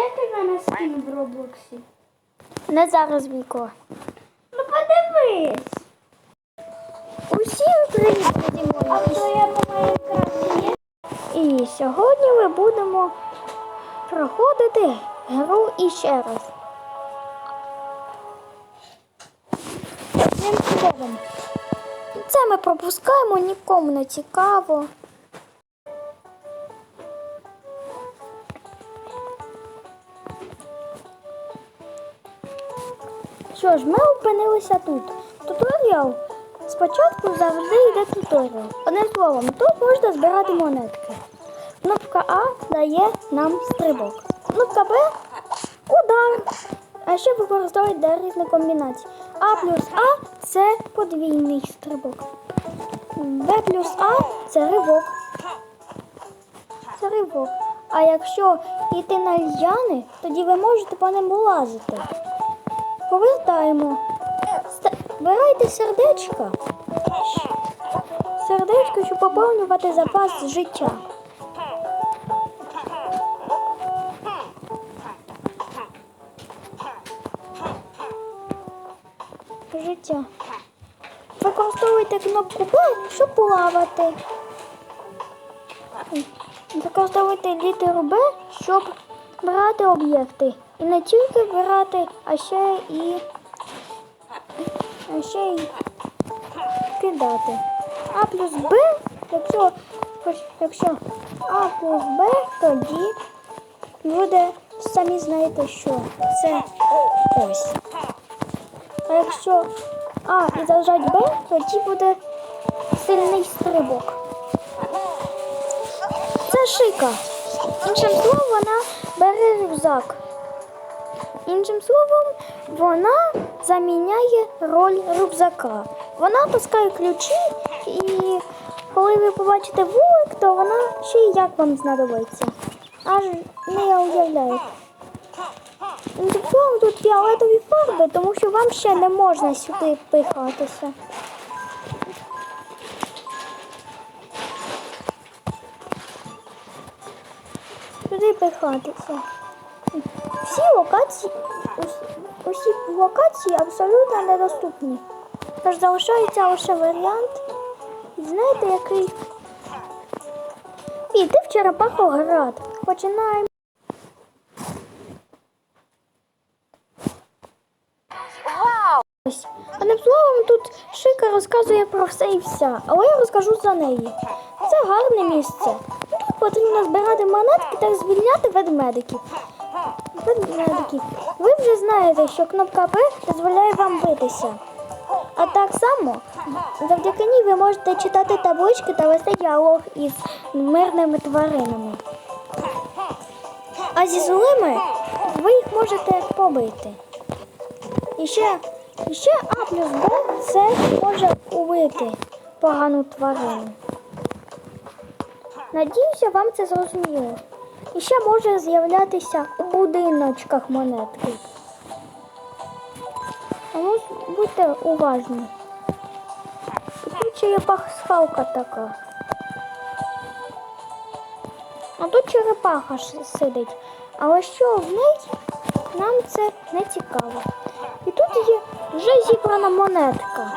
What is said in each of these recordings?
в мене скін в Роблоксі? Не зараз, Віко. Ну подивись. Усім привіт, А то я по Майнкрафті є. І сьогодні ми будемо проходити гру іще раз. Це ми пропускаємо, нікому не цікаво. Що ж, ми опинилися тут. Туторіал. Спочатку завжди йде туторіал. Одним словом, тут можна збирати монетки. Кнопка А дає нам стрибок. Кнопка Б удар. А ще використовують для різних комбінацій. А плюс А це подвійний стрибок. Б плюс А це ривок. Це ривок. А якщо йти на льяни, тоді ви можете по ним лазити. Повертаємо. Вбирайте сердечка. Сердечко, щоб поповнювати запас життя. Життя. Використовуйте кнопку Б, щоб плавати. Використовуйте літеру Б, щоб брати об'єкти. І не тільки брати, а ще і, а ще й кидати. А плюс Б, якщо, якщо А плюс Б, тоді буде, самі знаєте, що це ось. А якщо А і зажать Б, тоді буде сильний стрибок. Це шика. Іншим словом, вона бере рюкзак. Іншим словом, вона заміняє роль рюкзака. Вона пускає ключі, і коли ви побачите вулик, то вона ще й як вам знадобиться. Аж не уявляєте. Іншим словом, тут фіолетові фарби, тому що вам ще не можна сюди пихатися. Сюди пихатися. Всі локації, ус- усі локації абсолютно недоступні. Тож залишається лише варіант. Знаєте, який? Піти в Черепахоград. Починаємо. Ось. Одним словом, тут Шика розказує про все і вся, але я розкажу за неї. Це гарне місце. Тут потрібно збирати монетки та звільняти ведмедиків. Ви вже знаєте, що кнопка Б дозволяє вам битися. А так само, завдяки ній ви можете читати таблички та вести діалог із мирними тваринами. А зі злими ви їх можете побити. І ще, і ще А плюс Б це може убити погану тварину. Надіюся, вам це зрозуміло. І ще може з'являтися у будиночках монетки. Тому будьте уважні. Тут ще є пасхалка така. А тут черепаха сидить. Але що в неї, нам це не цікаво. І тут є вже зібрана монетка.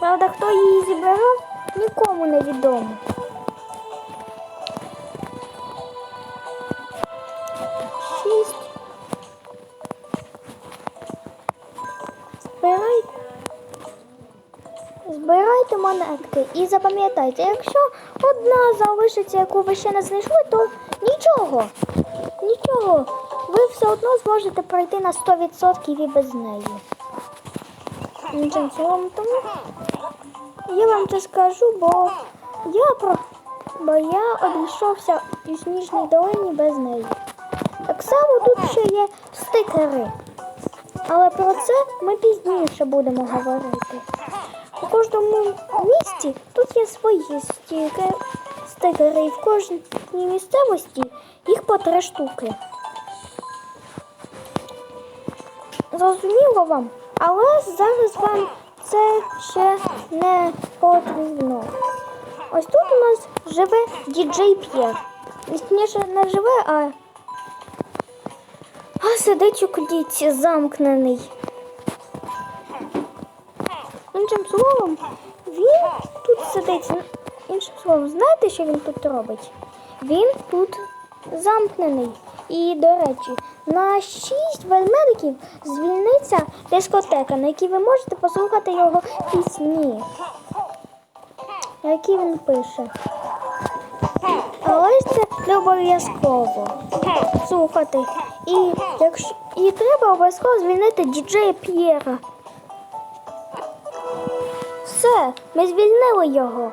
Правда, хто її зібрав, нікому не відомо. Збирайте монетки і запам'ятайте, якщо одна залишиться, яку ви ще не знайшли, то нічого. Нічого. Ви все одно зможете пройти на 100% і без неї. Нічим тому я вам це скажу, бо я про бо я обійшовся у сніжній долині без неї. Так само тут ще є стикери. Але про це ми пізніше будемо говорити. У кожному місті тут є свої стіки, стикери, і в кожній місцевості їх по три штуки. Зрозуміло вам, але зараз вам це ще не потрібно. Ось тут у нас живе діджей П'єр. Точніше, не живе, а А сидить у клітці замкнений. Іншим словом, він тут сидить. Іншим словом, знаєте, що він тут робить? Він тут замкнений. І, до речі, на шість ведмедиків звільниться дискотека, на якій ви можете послухати його пісні, які він пише. Але це не обов'язково слухати. І, якщо, і треба обов'язково звільнити діджея П'єра. Все, ми звільнили його.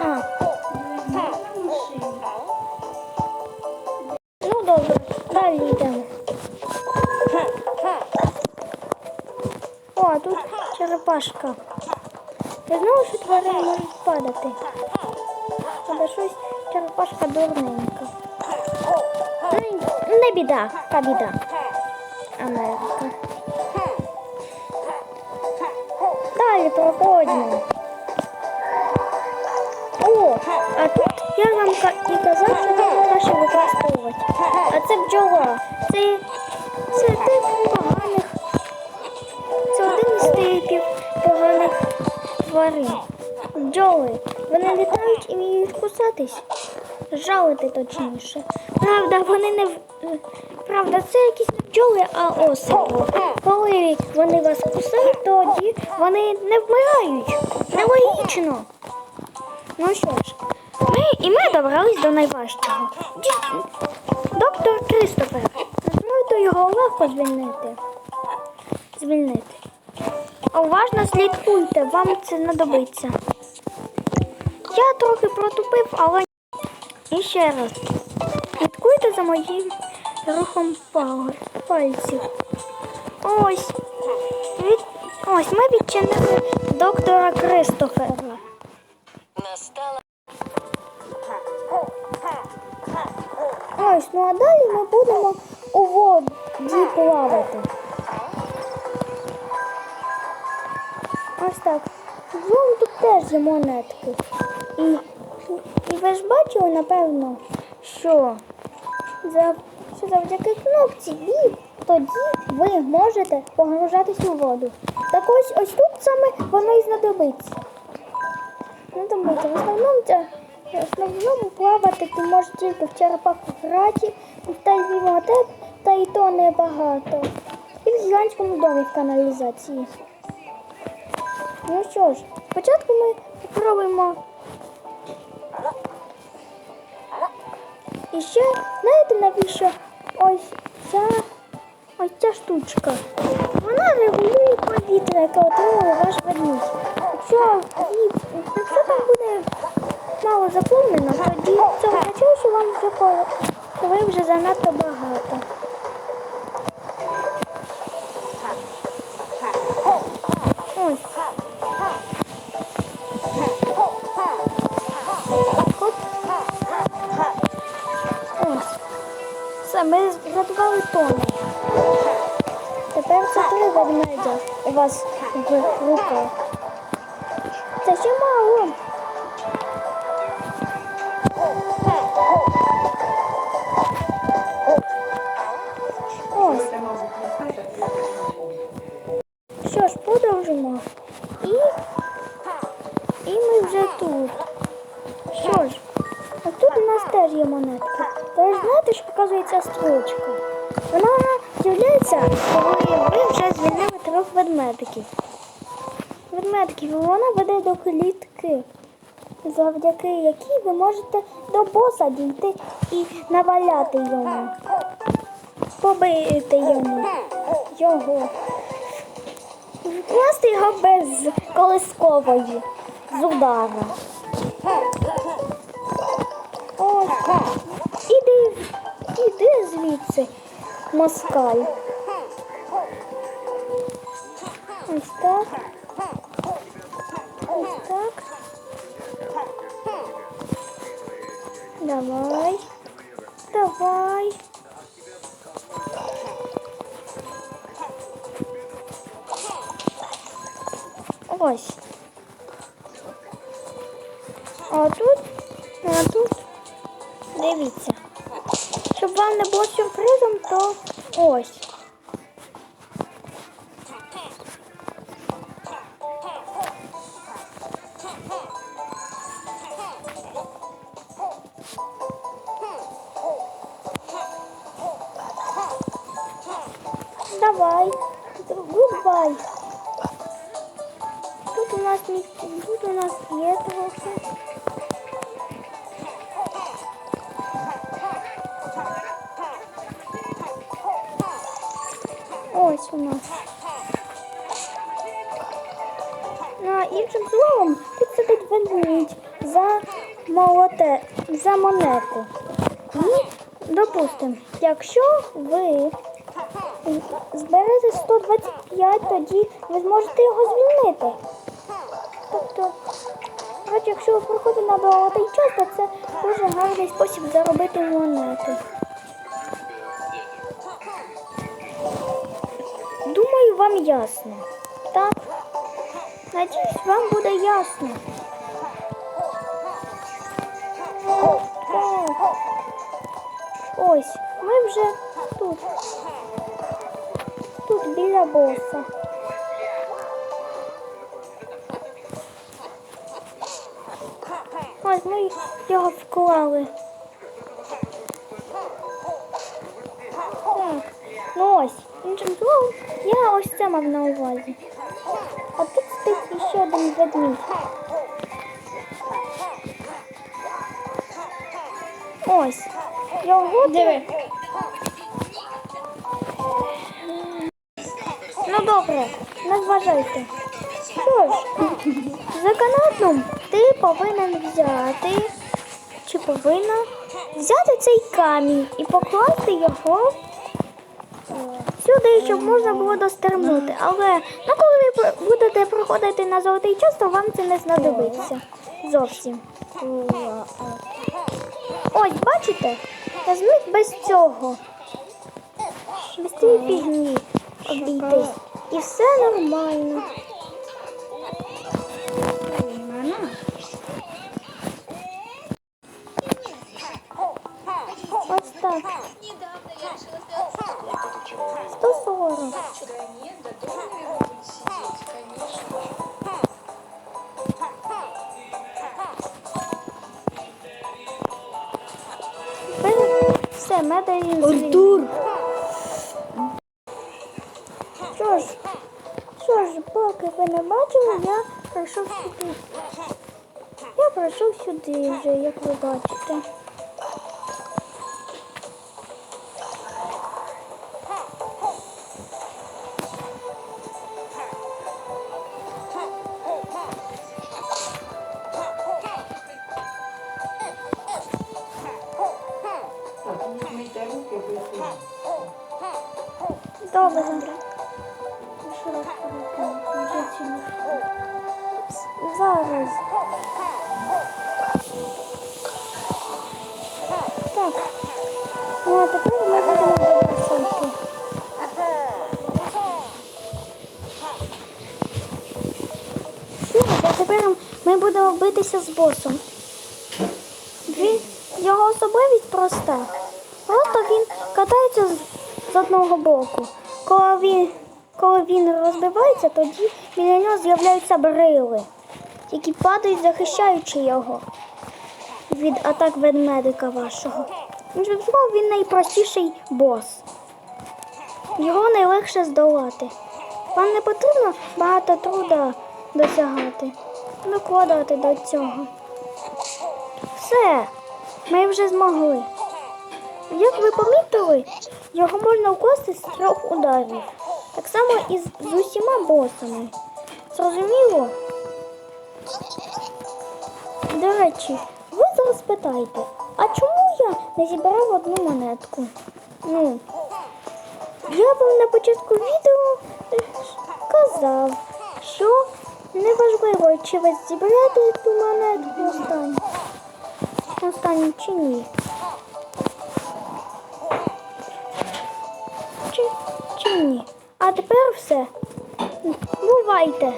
А, ну добре, далі йдемо. О, а тут черепашка. Я знала, що тварини можуть падати. Але щось черепашка дурненька. Ну, Не біда, та біда. Америка. Далі проходимо. О, а тут я вам і казав, що тут краще використовувати. А це бджола. Це, це тип поганих. Це один із типів поганих тварин. Бджоли. Вони літають і вміють кусатись. Жалити точніше. Правда, вони не правда, це якісь не бджоли, а осело. Коли вони вас кусають, тоді вони не вмирають. Нелогічно. Ну що ж, ми і ми добрались до найважчого. Доктор Кристофер. Зможете його легко звільнити. Звільнити. Уважно слідкуйте, вам це знадобиться. Я трохи протупив, але і ще раз. Слідкуйте за моїм рухом пал- пальців. Ось. Від... Ось ми відчинили доктора Кристофера. Настала Ось, ну а далі ми будемо у воді плавати. Ось так. Вон тут теж є монетки. І, і ви ж бачили, напевно, що, за, що завдяки кнопці і тоді ви можете погружатись у воду. Так ось ось тут саме воно і знадобиться. Знадобиться. В основному це в основному плавати ти можеш тільки в черепахах раті, та й віматеп, та й то небагато. І в гігантському домі в каналізації. Ну що ж, спочатку ми спробуємо. І ще, знаєте навіщо ось ця ось ця штучка? Вона регулює повітря, яке отримує ваш верніс. Якщо, якщо там буде мало заповнено, тоді цього означає, вам вже коли вже занадто багато. Продовжимо. І, і ми вже тут. Що ж, а тут у нас теж є монетка. Ви знаєте, що показує ця строчка? Вона з'являється, коли ви вже звільнили трьох ведмедиків. Ведмедиків, вона веде до клітки, завдяки якій ви можете до боса дійти і наваляти йому. Побити йому його. Вкласти його без колискової з удара. Ось. Іди, іди звідси, москаль. Ось так. Ось так. Давай. Ось. А тут, а тут Дивіться. Щоб вам не було сюрпризом, то ось. Давай. Гудбай. Нас не тут у нас є трохи. Ось у нас. На іншим словом, тут сидить ведмідь за молоте, за монету. І, допустимо, якщо ви зберете 125, тоді ви зможете його звільнити. Тобто, коротше, якщо ви проходите на золотий час, то це дуже гарний спосіб заробити монети. Думаю, вам ясно. Так? Надіюсь, вам буде ясно. Ось, ми вже тут. Тут біля боса. Увазі. А тут стоїть ще один ведмідь. Ось. Його Диви. Ну добре, не зважайте. Що ж, за канатом ти повинен взяти чи повинна взяти цей камінь і покласти його сюди, щоб можна було достермнути. Але ну, коли ви будете проходити на золотий час, то вам це не знадобиться зовсім. Ось, бачите? Зміг без цього. Без цієї фігні обійтись. І все нормально. 140. Тепер Все, медалін Артур! Що ж, що ж, поки ви не бачили, я прийшов сюди. Я прийшов сюди вже, як ви бачите. Добре. Ще. Зараз. Так. Ну, а тепер ми будемо. Що ж, а тепер ми будемо битися з босом. Він, його особливість проста. Просто він катається з одного боку. Коли він, коли він розбивається, тоді біля нього з'являються брили, які падають, захищаючи його від атак ведмедика вашого. Іншим він найпростіший бос. Його найлегше здолати. Вам не потрібно багато труда досягати, докладати до цього. Все, ми вже змогли. Як ви помітили, його можна укласти з трьох ударів. Так само і з, усіма босами. Зрозуміло? До речі, ви зараз питаєте, а чому я не зібрав одну монетку? Ну, я вам на початку відео казав, що неважливо, чи ви зібрати ту монетку останню, останню чи ні. Ні? А тепер все. Бувайте.